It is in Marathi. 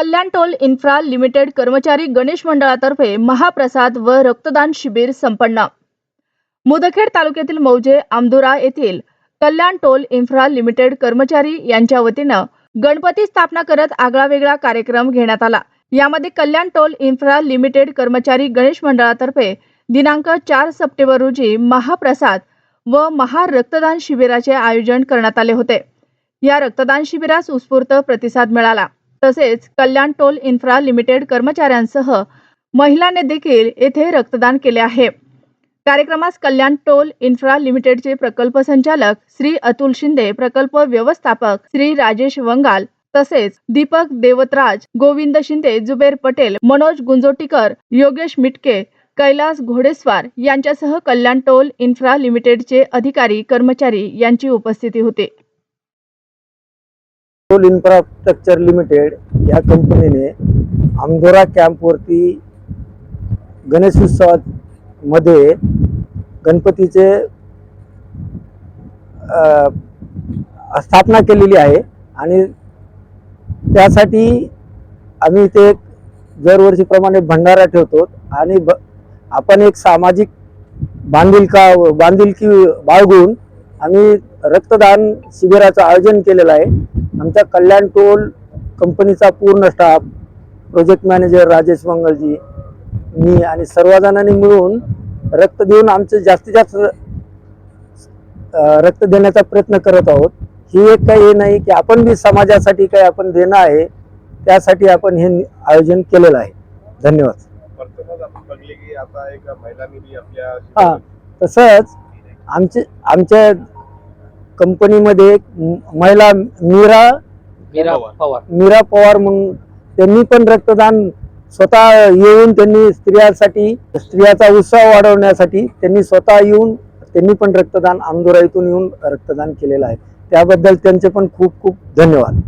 कल्याण टोल इन्फ्रा लिमिटेड कर्मचारी गणेश मंडळातर्फे महाप्रसाद व रक्तदान शिबिर संपन्न. मुदखेड तालुक्यातील मौजे आमदुरा येथील कल्याण टोल इन्फ्रा लिमिटेड कर्मचारी यांच्या वतीनं गणपती स्थापना करत आगळावेगळा कार्यक्रम घेण्यात आला. यामध्ये कल्याण टोल इन्फ्रा लिमिटेड कर्मचारी गणेश मंडळातर्फे दिनांक चार सप्टेंबर रोजी महाप्रसाद व महारक्तदान शिबिराचे आयोजन करण्यात आले होते. या रक्तदान शिबिरास उत्स्फूर्त प्रतिसाद मिळाला. तसेच कल्याण टोल इन्फ्रा लिमिटेड कर्मचाऱ्यांसह महिलांनी देखील येथे रक्तदान केले आहे. कार्यक्रमास कल्याण टोल इन्फ्रा लिमिटेडचे प्रकल्प संचालक श्री अतुल शिंदे प्रकल्प व्यवस्थापक श्री राजेश वंगाल तसेच दीपक देवतराज गोविंद शिंदे जुबेर पटेल मनोज गुंजोटीकर योगेश मिटके कैलास घोडेस्वार यांच्यासह कल्याण टोल इन्फ्रा लिमिटेडचे अधिकारी कर्मचारी यांची उपस्थिती होती. टोल इन्फ्रास्ट्रक्चर लिमिटेड या कंपनीने आमदोरा कॅम्पवरती गणेशोत्सवामध्ये गणपतीचे स्थापना केलेली आहे आणि त्यासाठी आम्ही ते दरवर्षीप्रमाणे भंडारा ठेवतो आणि ब आपण एक सामाजिक बांधिलका बांधिलकी बाळगून आम्ही रक्तदान शिबिराचं आयोजन केलेलं आहे. आमच्या कल्याण टोल कंपनीचा पूर्ण staff project manager Rajesh Mangalji मी आणि सर्वजणांनी मिळून रक्त देऊन आमचे जास्तीत जास्त रक्त देण्याचा प्रयत्न करत आहोत. ही एक काही हे नाही की आपण बी समाजासाठी काही आपण देणं आहे त्यासाठी आपण हे आयोजन केलेलं आहे. धन्यवाद. हा तसंच आमचे आमच्या कंपनीमध्ये एक महिला मीरा मीरा पवार. मीरा पवार म्हणून त्यांनी पण रक्तदान स्वतः येऊन त्यांनी स्त्रियांसाठी स्त्रियाचा उत्साह वाढवण्यासाठी त्यांनी स्वतः येऊन त्यांनी पण रक्तदान आंदोरा इथून येऊन रक्तदान केलेलं आहे. त्याबद्दल त्यांचे पण खूप खूप धन्यवाद.